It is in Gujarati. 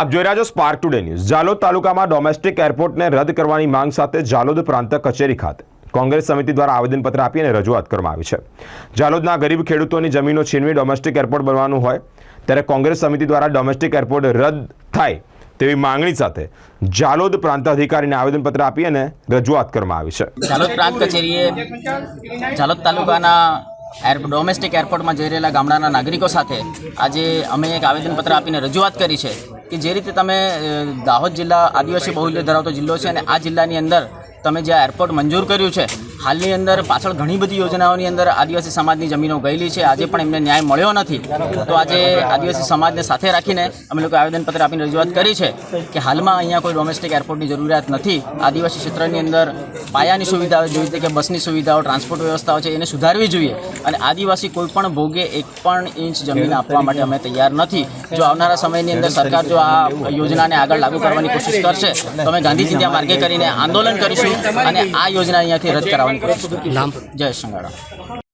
આપ જોઈ રહ્યા છો સ્પાર્ક ટુડે ન્યૂઝ જાલોદ તાલુકામાં ડોમેસ્ટિક એરપોર્ટને રદ કરવાની માંગ સાથે જાલોદ પ્રાંત કચેરી ખાતે કોંગ્રેસ સમિતિ દ્વારા આવેદનપત્ર આપી અને રજૂઆત કરવામાં આવી છે. જાલોદના ગરીબ ખેડૂતોની જમીનો છીનવી ડોમેસ્ટિક એરપોર્ટ બનવાનું હોય ત્યારે કોંગ્રેસ સમિતિ દ્વારા ડોમેસ્ટિક એરપોર્ટ રદ થાય તેવી માંગણી સાથે જાલોદ પ્રાંત અધિકારીને આવેદનપત્ર આપી અને રજૂઆત કરવામાં આવી છે. જાલોદ પ્રાંત કચેરીએ જાલોદ તાલુકાના ડોમેસ્ટિક એરપોર્ટમાં જઈ રહેલા ગામડાના નાગરિકો સાથે આજે અમે એક આવેદનપત્ર આપીને રજૂઆત કરી છે. કે જે રીતે તમે દાહોદ જિલ્લા આદિવાસી બહુલ્ય ધરાવતો જિલ્લો છે અને આ જિલ્લાની અંદર તમે જે એરપોર્ટ મંજૂર કર્યું છે, હાલની અંદર પાછળ ઘણી બધી યોજનાઓની અંદર આદિવાસી સમાજની જમીનો ગયેલી છે. આજે પણ એમને ન્યાય મળ્યો નથી. તો આજે આદિવાસી સમાજને સાથે રાખીને અમે લોકો આવેદનપત્ર આપીને રજૂઆત કરી છે કે હાલમાં અહીંયા કોઈ ડોમેસ્ટિક એરપોર્ટની જરૂરિયાત નથી. આદિવાસી ક્ષેત્રની અંદર પાયાની સુવિધાઓ જેવી રીતે કે બસની સુવિધાઓ ટ્રાન્સપોર્ટ વ્યવસ્થાઓ છે એને સુધારવી જોઈએ. અને આદિવાસી કોઈ પણ ભોગે એક પણ ઇંચ જમીન આપવા માટે અમે તૈયાર નથી. જો આવનારા સમયની અંદર સરકાર જો આ યોજનાને આગળ લાગુ કરવાની કોશિશ કરશે તો અમે ગાંધીજી ત્યાં માર્ગે કરીને આંદોલન કરીશું અને આ યોજના અહીંયાથી રદ કરાવવાની કોશિશ કરીશું. જય સંગાડા